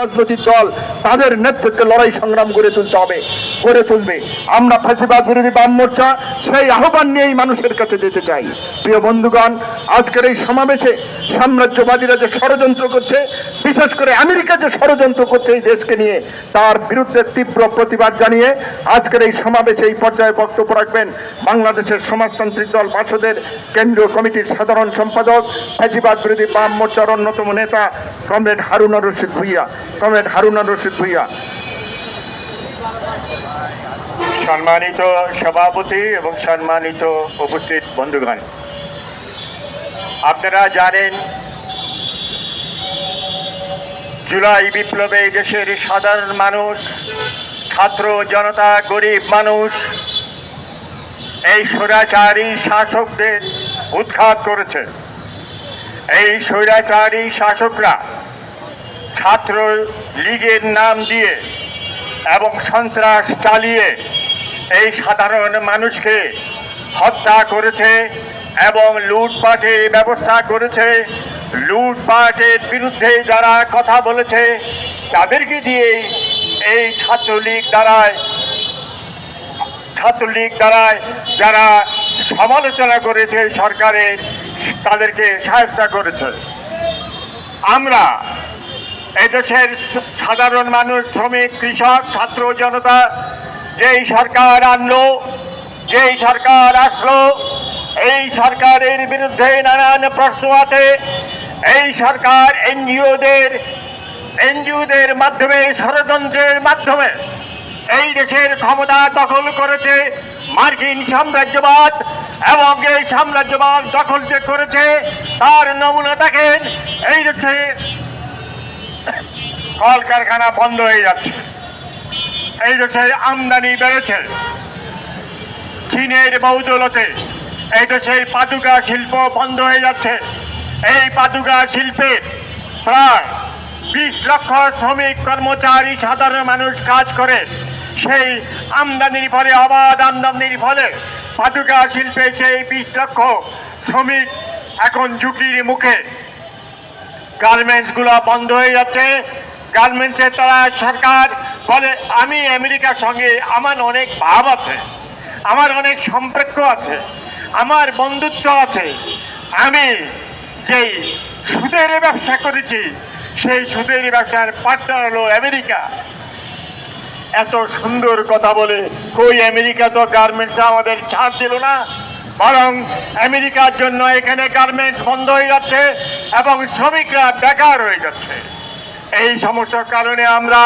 রাজনৈতিক দল তাদের নেতৃত্বে লড়াই সংগ্রাম গড়ে তুলতে হবে, গড়ে তুলবে। আমরা ফাঁসিবাদ বিরোধী বাম মোর্চা, সেই আহ্বান নিয়েই মানুষের কাছে যেতে চাই। প্রিয় বন্ধুগণ, আজকের এই সমাবেশে সাম্রাজ্যবাদীরা যে ষড়যন্ত্র করছে, বিশেষ করে আমেরিকা যে ষড়যন্ত্র করছে এই দেশকে নিয়ে, তার বিরুদ্ধে তীব্র প্রতিবাদ জানিয়ে আজকের এই সমাবেশে এই পর্যায়ে বক্তব্য রাখবেন বাংলাদেশের সমাজতান্ত্রিক দল বাসদের কেন্দ্রীয় কমিটির সাধারণ সম্পাদক, ফ্যাসিবাদ বিরোধী বাম মোর্চার অন্যতম নেতা, কমরেড হারুনা রশিদ ভুইয়া। কমরেড হারুনা রশিদ ভুইয়া সম্মানিত সভাপতি এবং সম্মানিত উপস্থিত বন্ধুগণ, আপনারা জানেন, জুলাই বিপ্লবে দেশের সাধারণ মানুষ, ছাত্র জনতা, গরিব মানুষ, এই স্বৈরাচারী শাসকদের উৎখাত করেছে। এই স্বৈরাচারী শাসকরা ছাত্র লীগের নাম দিয়ে এবং সন্ত্রাস চালিয়ে এই সাধারণ মানুষকে হত্যা করেছে এবং লুটপাটের ব্যবস্থা করেছে। লুটপাটের বিরুদ্ধে যারা কথা বলেছে, তাদেরকে দিয়েই এই ছাত্রলীগ দ্বারায় ছাত্রলীগ দ্বারায় যারা সমালোচনা করেছে সরকারের, তাদেরকে সাহায্য করেছে। আমরা এদেশের সাধারণ মানুষ, শ্রমিক, কৃষক, ছাত্র, জনতা, যেই সরকার আনলো, যেই সরকার আসলো, এই সরকারের বিরুদ্ধে নানান প্রশ্ন আছে। এই সরকার এনজিওদের এনজিওদের মাধ্যমে, ষড়যন্ত্রের মাধ্যমে এই দেশের ক্ষমতা দখল করেছে। মার্কিন সাম্রাজ্যবাদ এবং এই সাম্রাজ্যবাদ দখল যে করেছে, তার নমুনা দেখেন। এই দেশে কলকারখানা বন্ধ হয়ে যাচ্ছে। এই দেশে আমদানি বেড়েছে, চীনের বৌদলতে এই দেশে পাদুকা শিল্প বন্ধ হয়ে যাচ্ছে। এই পাদুকা শিল্পে প্রায় বিশ লক্ষ শ্রমিক, কর্মচারী, সাধারণ মানুষ কাজ করে। সেই আমদানির ফলে, অবাধ আমদানির ফলে পাদুকা শিল্পে সেই বিশ লক্ষ শ্রমিক এখন ঝুঁকির মুখে। গার্মেন্টসগুলো বন্ধ হয়ে যাচ্ছে। গার্মেন্টসে তারা সরকার বলে, আমি আমেরিকার সঙ্গে আমার অনেক ভাব আছে, আমার অনেক সম্পর্ক আছে, আমার বন্ধুত্ব আছে। আমি যেই সুদের ব্যবসা করেছি, সেই সুদের ব্যবসার পার্টনার হলো আমেরিকা। এত সুন্দর কথা বলে, কই আমেরিকা তো গার্মেন্টস আমাদের ছাড় দিল না, বরং আমেরিকার জন্য এখানে গার্মেন্টস বন্ধ হয়ে যাচ্ছে এবং শ্রমিকরা বেকার হয়ে যাচ্ছে। এই সমস্যার কারণে আমরা